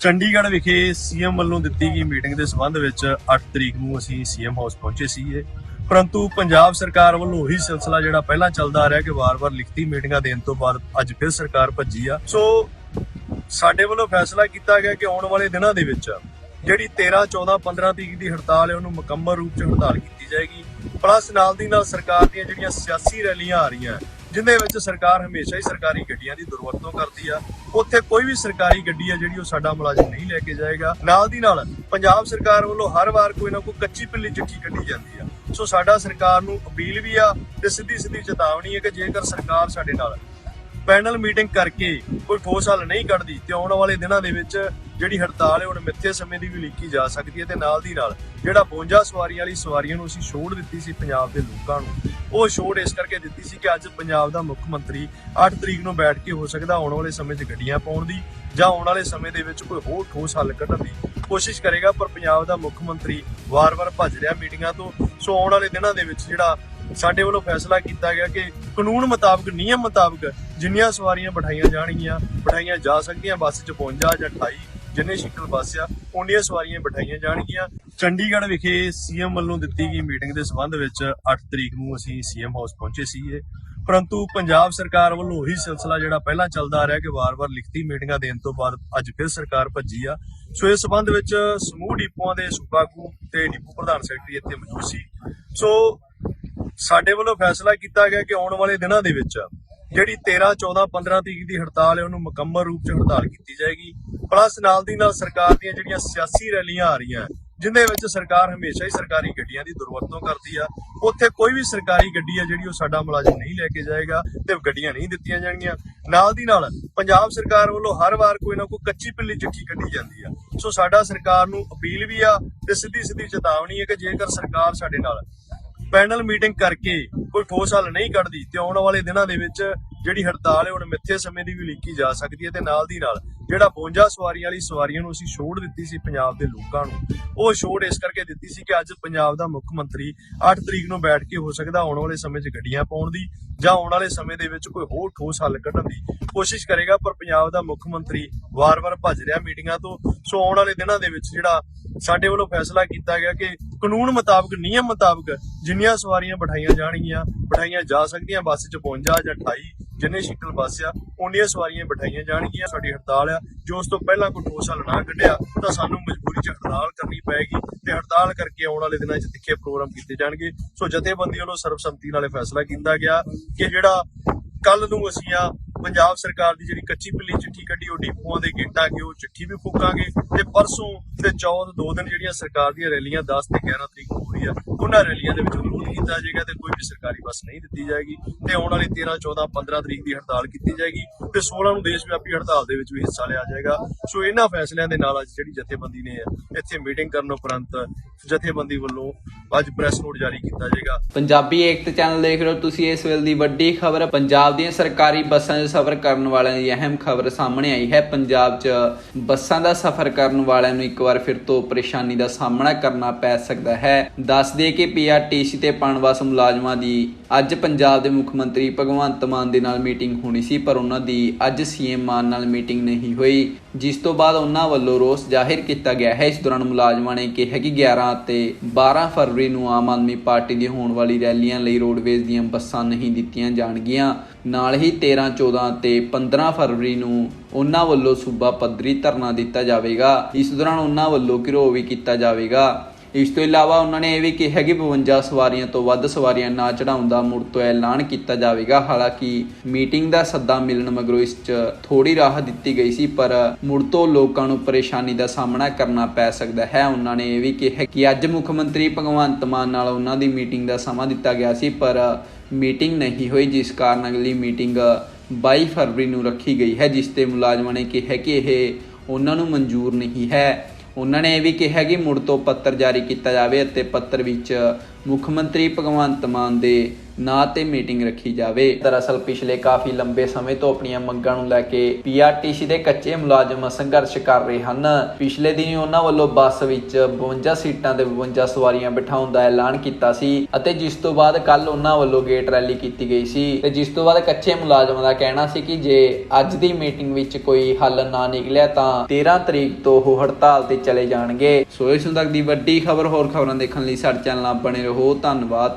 ਚੰਡੀਗੜ੍ਹ ਵਿਖੇ ਸੀਐਮ ਵੱਲੋਂ ਦਿੱਤੀ ਗਈ ਮੀਟਿੰਗ ਦੇ ਸੰਬੰਧ ਵਿੱਚ 8 ਤਰੀਕ ਨੂੰ ਅਸੀਂ ਸੀਐਮ ਹਾਊਸ ਪਹੁੰਚੇ ਸੀਗੇ। ਪਰੰਤੂ ਪੰਜਾਬ ਸਰਕਾਰ ਵੱਲੋਂ ਉਹੀ ਸਿਲਸਿਲਾ ਜਿਹੜਾ ਪਹਿਲਾਂ ਚੱਲਦਾ ਆ ਰਿਹਾ ਕਿ ਵਾਰ-ਵਾਰ ਲਿਖਤੀ ਮੀਟਿੰਗਾਂ ਦੇਣ ਤੋਂ ਬਾਅਦ ਅੱਜ ਫਿਰ ਸਰਕਾਰ ਭੱਜੀ ਆ। ਸੋ ਸਾਡੇ ਵੱਲੋਂ ਫੈਸਲਾ ਕੀਤਾ ਗਿਆ ਕਿ ਆਉਣ ਵਾਲੇ ਦਿਨਾਂ ਦੇ ਵਿੱਚ ਜਿਹੜੀ 13 14 15 ਤਰੀਕ ਦੀ ਹੜਤਾਲ ਹੈ, ਉਹਨੂੰ ਮੁਕੰਮਲ ਰੂਪ 'ਚ ਹੜਤਾਲ ਕੀਤੀ ਜਾਏਗੀ। ਪਲੱਸ ਨਾਲ ਦੀ ਨਾਲ ਸਰਕਾਰ ਦੀਆਂ ਜਿਹੜੀਆਂ ਸਿਆਸੀ ਰੈਲੀਆਂ ਆ ਰਹੀਆਂ ਜਿੰਦੇ ਵਿੱਚ ਸਰਕਾਰ ਹਮੇਸ਼ਾ ਹੀ ਸਰਕਾਰੀ ਗੱਡੀਆਂ ਦੀ ਦੁਰਵਰਤੋਂ ਕਰਦੀ ਆ, ਉੱਥੇ ਕੋਈ ਵੀ ਸਰਕਾਰੀ ਗੱਡੀ ਆ ਜਿਹੜੀ ਉਹ ਸਾਡਾ ਮੁਲਾਜ਼ਮ ਨਹੀਂ ਲੈ ਕੇ ਜਾਏਗਾ। ਨਾਲ ਦੀ ਨਾਲ ਪੰਜਾਬ ਸਰਕਾਰ ਵੱਲੋਂ ਹਰ ਵਾਰ ਕੋਈ ਨਾ ਕੋਈ ਕੱਚੀ ਪਿੱਲੀ ਚਿੱਠੀ ਕੱਢੀ ਜਾਂਦੀ ਆ। ਸੋ ਸਾਡਾ ਸਰਕਾਰ ਨੂੰ ਅਪੀਲ ਵੀ ਆ ਤੇ ਸਿੱਧੀ ਸਿੱਧੀ ਚੇਤਾਵਨੀ ਹੈ ਕਿ ਜੇਕਰ ਸਰਕਾਰ ਸਾਡੇ ਨਾਲ ਪੈਨਲ ਮੀਟਿੰਗ ਕਰਕੇ ਕੋਈ ਠੋਸ ਹੱਲ ਨਹੀਂ ਕੱਢਦੀ ਤੇ ਆਉਣ ਵਾਲੇ ਦਿਨਾਂ ਦੇ ਵਿੱਚ ਜਿਹੜੀ ਹੜਤਾਲ ਹੈ, ਹੁਣ ਮਿੱਥੇ ਸਮੇਂ ਦੀ ਵੀ ਲਿਖੀ ਜਾ ਸਕਦੀ ਹੈ ਤੇ ਨਾਲ ਦੀ ਨਾਲ ਜਿਹੜਾ 52 ਸਵਾਰੀਆਂ ਵਾਲੀ ਸਵਾਰੀਆਂ ਨੂੰ ਅਸੀਂ ਛੋੜ ਦਿੱਤੀ ਸੀ ਪੰਜਾਬ ਦੇ ਲੋਕਾਂ ਨੂੰ, ਉਹ ਛੋੜ ਇਸ ਕਰਕੇ ਦਿੱਤੀ ਸੀ ਕਿ ਅੱਜ ਪੰਜਾਬ ਦਾ ਮੁੱਖ ਮੰਤਰੀ 8 ਤਰੀਕ ਨੂੰ ਬੈਠ ਕੇ ਹੋ ਸਕਦਾ ਆਉਣ ਵਾਲੇ ਸਮੇਂ 'ਚ ਗੱਡੀਆਂ ਪਾਉਣ ਦੀ ਜਾਂ ਆਉਣ ਵਾਲੇ ਸਮੇਂ ਦੇ ਵਿੱਚ ਕੋਈ ਹੋਰ ਠੋਸ ਹੱਲ ਕੱਢਣ ਦੀ ਕੋਸ਼ਿਸ਼ ਕਰੇਗਾ, ਪਰ ਪੰਜਾਬ ਦਾ ਮੁੱਖ ਮੰਤਰੀ ਵਾਰ-ਵਾਰ ਭੱਜ ਰਿਹਾ ਮੀਟਿੰਗਾਂ ਤੋਂ। ਸੋ ਆਉਣ ਵਾਲੇ ਦਿਨਾਂ ਦੇ ਵਿੱਚ ਜਿਹੜਾ ਸਾਡੇ ਵੱਲੋਂ ਫੈਸਲਾ ਕੀਤਾ ਗਿਆ ਕਿ ਕਾਨੂੰਨ ਮੁਤਾਬਕ, ਨਿਯਮ ਮੁਤਾਬਕ ਜਿੰਨੀਆਂ ਸਵਾਰੀਆਂ ਬਿਠਾਈਆਂ ਜਾਣਗੀਆਂ, ਬਿਠਾਈਆਂ ਜਾ ਸਕਦੀਆਂ, ਬੱਸ 'ਚ 52 ਜਾਂ 28 ਜਿੰਨੇ ਸ਼ਿਕਲ ਬੱਸ ਆ ਉਨੀਆਂ ਸਵਾਰੀਆਂ ਬਿਠਾਈਆਂ ਜਾਣਗੀਆਂ। ਚੰਡੀਗੜ੍ਹ ਵਿਖੇ ਸੀਐਮ ਵੱਲੋਂ ਦਿੱਤੀ ਗਈ ਮੀਟਿੰਗ ਦੇ ਸੰਬੰਧ ਵਿੱਚ 8 ਤਰੀਕ ਨੂੰ ਅਸੀਂ ਸੀਐਮ ਹਾਊਸ ਪਹੁੰਚੇ ਸੀਗੇ। ਪਰੰਤੂ ਪੰਜਾਬ ਸਰਕਾਰ ਵੱਲੋਂ ਉਹੀ ਸਿਲਸਿਲਾ ਜਿਹੜਾ ਪਹਿਲਾਂ ਚੱਲਦਾ ਆ ਰਿਹਾ ਕਿ ਵਾਰ-ਵਾਰ ਲਿਖਤੀ ਮੀਟਿੰਗਾਂ ਦੇਣ ਤੋਂ ਬਾਅਦ ਅੱਜ ਫਿਰ ਸਰਕਾਰ ਭੱਜੀ ਆ। ਸੋ ਇਸ ਸੰਬੰਧ ਵਿੱਚ ਸਮੂਹ ਡਿਪੂਆਂ ਦੇ ਸੂਬਾਗੂ ਤੇ ਡਿਪੂ ਪ੍ਰਧਾਨ ਸੈਕਟਰੀ ਇੱਥੇ ਮੌਜੂਦ ਸੀ। ਸੋ ਸਾਡੇ ਵੱਲੋਂ ਫੈਸਲਾ ਕੀਤਾ ਗਿਆ ਕਿ ਆਉਣ ਵਾਲੇ ਦਿਨਾਂ ਦੇ ਵਿੱਚ ਜਿਹੜੀ 13 14 15 ਤਰੀਕ ਦੀ ਹੜਤਾਲ ਹੈ, ਉਹਨੂੰ ਮੁਕੰਮਲ ਰੂਪ 'ਚ ਹੜਤਾਲ ਕੀਤੀ ਜਾਏਗੀ। ਪਲੱਸ ਨਾਲ ਦੀ ਨਾਲ ਸਰਕਾਰ ਦੀਆਂ ਜਿਹੜੀਆਂ ਸਿਆਸੀ ਰੈਲੀਆਂ ਆ ਰਹੀਆਂ ਜਿੰਦੇ ਵਿੱਚ ਸਰਕਾਰ ਹਮੇਸ਼ਾ ਹੀ ਸਰਕਾਰੀ ਗੱਡੀਆਂ ਦੀ ਦੁਰਵਰਤੋਂ ਕਰਦੀ ਆ। ਉੱਥੇ ਕੋਈ ਵੀ ਸਰਕਾਰੀ ਗੱਡੀ ਆ ਜਿਹੜੀ ਉਹ ਸਾਡਾ ਮੁਲਾਜ਼ਮ ਨਹੀਂ ਲੈ ਕੇ ਜਾਏਗਾ ਤੇ ਗੱਡੀਆਂ ਨਹੀਂ ਦਿੱਤੀਆਂ ਜਾਣਗੀਆਂ। ਨਾਲ ਦੀ ਨਾਲ ਪੰਜਾਬ ਸਰਕਾਰ ਵੱਲੋਂ ਹਰ ਵਾਰ ਕੋਈ ਨਾ ਕੋਈ ਕੱਚੀ ਪਿੱਲੀ ਚਿੱਠੀ ਕੱਢੀ ਜਾਂਦੀ ਆ। ਸੋ ਸਾਡਾ ਸਰਕਾਰ ਨੂੰ ਅਪੀਲ ਵੀ ਆ ਤੇ ਸਿੱਧੀ ਸਿੱਧੀ ਚੇਤਾਵਨੀ ਹੈ ਕਿ ਜੇਕਰ ਸਰਕਾਰ ਸਾਡੇ ਨਾਲ ਪੈਨਲ ਮੀਟਿੰਗ ਕਰਕੇ ਕੋਈ ਠੋਸ ਹੱਲ ਨਹੀਂ ਕੱਢਦੀ, ਤੇ ਆਉਣ ਵਾਲੇ ਦਿਨਾਂ ਦੇ ਵਿੱਚ ਜਿਹੜੀ ਹੜਤਾਲ ਹੈ, ਹੁਣ ਮਿੱਥੇ ਸਮੇਂ ਦੀ ਵੀ ਲੀਕੀ ਜਾ ਸਕਦੀ ਹੈ ਤੇ ਨਾਲ ਦੀ ਨਾਲ ਜਿਹੜਾ 52 ਸਵਾਰੀਆਂ ਵਾਲੀ ਸਵਾਰੀਆਂ ਨੂੰ ਅਸੀਂ ਛੋੜ ਦਿੱਤੀ ਸੀ ਪੰਜਾਬ ਦੇ ਲੋਕਾਂ ਨੂੰ, ਉਹ ਛੋੜ ਇਸ ਕਰਕੇ ਦਿੱਤੀ ਸੀ ਕਿ ਅੱਜ ਪੰਜਾਬ ਦਾ ਮੁੱਖ ਮੰਤਰੀ 8 ਤਰੀਕ ਨੂੰ ਬੈਠ ਕੇ ਹੋ ਸਕਦਾ ਆਉਣ ਵਾਲੇ ਸਮੇਂ 'ਚ ਗੱਡੀਆਂ ਪਾਉਣ ਦੀ ਜਾਂ ਆਉਣ ਵਾਲੇ ਸਮੇਂ ਦੇ ਵਿੱਚ ਕੋਈ ਹੋਰ ਠੋਸ ਹੱਲ ਕੱਢਣ ਦੀ ਕੋਸ਼ਿਸ਼ ਕਰੇਗਾ, ਪਰ ਪੰਜਾਬ ਦਾ ਮੁੱਖ ਮੰਤਰੀ ਵਾਰ-ਵਾਰ ਭੱਜ ਰਿਹਾ ਮੀਟਿੰਗਾਂ ਤੋਂ। ਸੋ ਆਉਣ ਵਾਲੇ ਦਿਨਾਂ ਦੇ ਵਿੱਚ ਜਿਹੜਾ ਸਾਡੇ ਵੱਲੋਂ ਫੈਸਲਾ ਕੀਤਾ ਗਿਆ ਕਿ ਕਾਨੂੰਨ ਮੁਤਾਬਕ, ਨਿਯਮ ਮੁਤਾਬਕ ਜਿੰਨੀਆਂ ਸਵਾਰੀਆਂ ਬਿਠਾਈਆਂ ਜਾਣਗੀਆਂ, ਬਿਠਾਈਆਂ ਜਾ ਸਕਦੀਆਂ, ਬੱਸ 'ਚ 52 ਜਾਂ 28 ਜਿੰਨੇ ਸ਼ੀਟਲ ਬੱਸ ਆ ਉਨੀਆਂ ਸਵਾਰੀਆਂ ਬਿਠਾਈਆਂ ਜਾਣਗੀਆਂ, ਸਾਡੀ ਹੜਤਾਲ ਆ। ਜੋ ਉਸ ਤੋਂ ਪਹਿਲਾਂ ਕੋਈ ਠੋਸ ਹੱਲ ਨਾ ਕੱਢਿਆ, ਤਾਂ ਸਾਨੂੰ ਮਜਬੂਰੀ 'ਚ ਹੜਤਾਲ ਕਰਨੀ ਪਏਗੀ ਤੇ ਹੜਤਾਲ ਕਰਕੇ ਆਉਣ ਵਾਲੇ ਦਿਨਾਂ 'ਚ ਤਿੱਖੇ ਪ੍ਰੋਗਰਾਮ ਕੀਤੇ ਜਾਣਗੇ। ਸੋ ਜਥੇਬੰਦੀ ਵੱਲੋਂ ਸਰਬਸੰਮਤੀ ਨਾਲ ਇਹ ਫੈਸਲਾ ਕੀਤਾ ਗਿਆ ਕਿ ਜਿਹੜਾ ਕੱਲ ਨੂੰ ਅਸੀਂ ਆ ਪੰਜਾਬ ਸਰਕਾਰ ਦੀ ਜਿਹੜੀ ਕੱਚੀ ਪਿੱਲੀ ਚਿੱਠੀ ਕੱਢੀ, ਉਹ ਡਿਪੂਆਂ ਦੇ ਗੇਟਾਂ ਅੱਗੇ ਉਹ ਚਿੱਠੀ ਵੀ ਫੂਕਾਂਗੇ ਤੇ ਪਰਸੋਂ ਤੇ ਚੌਥ ਦੋ ਦਿਨ ਜਿਹੜੀਆਂ ਸਰਕਾਰ ਦੀਆਂ ਰੈਲੀਆਂ 10 ਤੇ 11 ਤਰੀਕ ਨੂੰ ਹੋ ਰਹੀ ਉਹਨਾਂ ਰੈਲੀਆਂ ਦੇ ਵਿੱਚ ਵਿਰੋਧ ਕੀਤਾ ਜਾਏਗਾ ਤੇ ਕੋਈ ਵੀ ਸਰਕਾਰੀ ਬੱਸ ਨਹੀਂ ਦਿੱਤੀ ਜਾਏਗੀ ਤੇ ਆਉਣ ਵਾਲੀ 13 14 15 ਤਰੀਕ ਦੀ ਹੜਤਾਲ ਕੀਤੀ ਜਾਏਗੀ ਤੇ 16 ਨੂੰ ਦੇਸ਼ ਵਿਆਪੀ ਹੜਤਾਲ ਦੇ ਵਿੱਚ ਵੀ ਹਿੱਸਾ ਲਿਆ ਜਾਏਗਾ। ਸੋ ਇਹਨਾਂ ਫੈਸਲਿਆਂ ਦੇ ਨਾਲ ਅੱਜ ਜਿਹੜੀ ਜਥੇਬੰਦੀ ਨੇ ਇੱਥੇ ਮੀਟਿੰਗ ਕਰਨ ਉਪਰੰਤ ਜਥੇਬੰਦੀ ਵੱਲੋਂ ਅੱਜ ਪ੍ਰੈਸ ਨੋਟ ਜਾਰੀ ਕੀਤਾ ਜਾਏਗਾ। ਪੰਜਾਬੀ ਏਕਤਾ ਚੈਨਲ ਦੇਖ ਰਹੇ ਹੋ ਤੁਸੀਂ, ਇਸ ਵੇਲੇ ਦੀ ਵੱਡੀ ਖਬਰ, ਪੰਜਾਬ ਦੀਆਂ ਸਰਕਾਰੀ ਬੱਸਾਂ 'ਚ ਸਫ਼ਰ ਕਰਨ ਵਾਲਿਆਂ ਦੀ ਅਹਿਮ ਖਬਰ ਸਾਹਮਣੇ ਆਈ ਹੈ। ਪੰਜਾਬ 'ਚ ਬੱਸਾਂ ਦਾ ਸਫ਼ਰ ਕਰਨ ਵਾਲਿਆਂ ਨੂੰ ਇੱਕ ਵਾਰ ਫਿਰ ਤੋਂ ਪਰੇਸ਼ਾਨੀ ਦਾ ਸਾਹਮਣਾ ਕਰਨਾ ਪੈ ਸਕਦਾ ਹੈ। ਦੱਸ ਦੇ ਕਿ ਪੀਆਰਟੀਸੀ ਤੇ ਪਣਵਾਸ ਮੁਲਾਜ਼ਮਾਂ ਦੀ ਅੱਜ ਪੰਜਾਬ ਦੇ ਮੁੱਖ ਮੰਤਰੀ ਭਗਵੰਤ ਮਾਨ ਦੇ ਨਾਲ ਮੀਟਿੰਗ ਹੋਣੀ ਸੀ, ਪਰ ਉਹਨਾਂ ਦੀ ਅੱਜ ਸੀਐਮ ਮਾਨ ਨਾਲ ਮੀਟਿੰਗ ਨਹੀਂ ਹੋਈ, ਜਿਸ ਤੋਂ ਬਾਅਦ ਉਹਨਾਂ ਵੱਲੋਂ ਰੋਸ ਜ਼ਾਹਿਰ ਕੀਤਾ ਗਿਆ ਹੈ। ਇਸ ਦੌਰਾਨ ਮੁਲਾਜ਼ਮਾਂ ਨੇ ਕਿਹਾ ਕਿ 11 ਅਤੇ 12 ਫਰਵਰੀ ਨੂੰ ਆਮ ਆਦਮੀ ਪਾਰਟੀ ਦੀ ਹੋਣ ਵਾਲੀ ਰੈਲੀਆਂ ਲਈ ਰੋਡਵੇਜ਼ ਦੀਆਂ ਬੱਸਾਂ ਨਹੀਂ ਦਿੱਤੀਆਂ ਜਾਣਗੀਆਂ। ਨਾਲ ਹੀ 13 14 ਤੇ 15 ਫਰਵਰੀ ਨੂੰ ਉਹਨਾਂ ਵੱਲੋਂ ਸੂਬਾ ਪੱਧਰੀ ਧਰਨਾ ਦਿੱਤਾ ਜਾਵੇਗਾ। ਇਸ ਦੌਰਾਨ ਉਹਨਾਂ ਵੱਲੋਂ ਘਿਰੋ ਵੀ ਕੀਤਾ ਜਾਵੇਗਾ। ਇਸ ਤੋਂ ਇਲਾਵਾ ਉਹਨਾਂ ਨੇ ਇਹ ਵੀ ਕਿਹਾ ਕਿ 52 ਸਵਾਰੀਆਂ ਤੋਂ ਵੱਧ ਸਵਾਰੀਆਂ ਨਾ ਚੜਾਉਣ ਦਾ ਮੁੜ ਤੋਂ ਐਲਾਨ ਕੀਤਾ ਜਾਵੇਗਾ। ਹਾਲਾਂਕਿ ਮੀਟਿੰਗ ਦਾ ਸੱਦਾ ਮਿਲਣ ਮਗਰੋਂ ਇਸ 'ਚ ਥੋੜੀ ਰਾਹਤ ਦਿੱਤੀ ਗਈ ਸੀ, ਪਰ ਮੁੜ ਤੋਂ ਲੋਕਾਂ ਨੂੰ ਪਰੇਸ਼ਾਨੀ ਦਾ ਸਾਹਮਣਾ ਕਰਨਾ ਪੈ ਸਕਦਾ ਹੈ। ਉਹਨਾਂ ਨੇ ਇਹ ਵੀ ਕਿਹਾ ਕਿ ਅੱਜ ਮੁੱਖ ਮੰਤਰੀ ਭਗਵੰਤ ਮਾਨ ਨਾਲ ਉਹਨਾਂ ਦੀ ਮੀਟਿੰਗ ਦਾ ਸਮਾਂ ਦਿੱਤਾ ਗਿਆ ਸੀ, ਪਰ ਮੀਟਿੰਗ ਨਹੀਂ ਹੋਈ, ਜਿਸ ਕਾਰਨ ਅਗਲੀ ਮੀਟਿੰਗ 22 ਫਰਵਰੀ ਨੂੰ ਰੱਖੀ ਗਈ ਹੈ, ਜਿਸ ਤੇ ਮੁਲਾਜ਼ਮਾਂ ਨੇ ਕਿਹਾ ਕਿ ਇਹ ਉਹਨਾਂ ਨੂੰ ਮਨਜ਼ੂਰ ਨਹੀਂ ਹੈ। ਉਹਨਾਂ ਨੇ ਇਹ ਵੀ ਕਿਹਾ ਕਿ ਮੁੜ ਤੋਂ ਪੱਤਰ ਜਾਰੀ ਕੀਤਾ ਜਾਵੇ ਅਤੇ ਪੱਤਰ ਵਿੱਚ ਮੁੱਖ ਮੰਤਰੀ ਭਗਵੰਤ ਮਾਨ ਦੇ ਨਾਂ ਤੇ ਮੀਟਿੰਗ ਰੱਖੀ ਜਾਵੇ। ਦਰਅਸਲ ਪਿਛਲੇ ਕਾਫੀ ਲੰਬੇ ਸਮੇਂ ਤੋਂ ਆਪਣੀਆਂ ਮੰਗਾਂ ਨੂੰ ਲੈ ਕੇ ਪੀਆਰਟੀਸੀ ਦੇ ਕੱਚੇ ਮੁਲਾਜ਼ਮ ਸੰਘਰਸ਼ ਕਰ ਰਹੇ ਹਨ। ਪਿਛਲੇ ਦਿਨੀ ਉਹਨਾਂ ਵੱਲੋਂ ਬੱਸ ਵਿੱਚ 52 ਸੀਟਾਂ ਤੇ 52 ਸਵਾਰੀਆਂ ਬਿਠਾਉਣ ਦਾ ਐਲਾਨ ਕੀਤਾ ਸੀ ਅਤੇ ਜਿਸ ਤੋਂ ਬਾਅਦ ਕੱਲ ਉਹਨਾਂ ਵੱਲੋਂ ਗੇਟ ਰੈਲੀ ਕੀਤੀ ਗਈ ਸੀ। ਤੇ ਜਿਸ ਤੋਂ ਬਾਅਦ ਕੱਚੇ ਮੁਲਾਜ਼ਮਾਂ ਦਾ ਕਹਿਣਾ ਸੀ ਕਿ ਜੇ ਅੱਜ ਦੀ ਮੀਟਿੰਗ ਵਿੱਚ ਕੋਈ ਹੱਲ ਨਾ ਨਿਕਲਿਆ ਤਾਂ 13 ਤਰੀਕ ਤੋਂ ਉਹ ਹੜਤਾਲ ਤੇ ਚਲੇ ਜਾਣਗੇ। ਸੋ ਇਸ ਨੂੰ ਤੱਕ ਦੀ ਵੱਡੀ ਖਬਰ ਹੋਰ ਖਬਰਾਂ ਦੇਖਣ ਲਈ ਸਾਡੇ ਚੈਨਲ ਨਾਲ ਬਣੇ ਰਹੋ ਧੰਨਵਾਦ।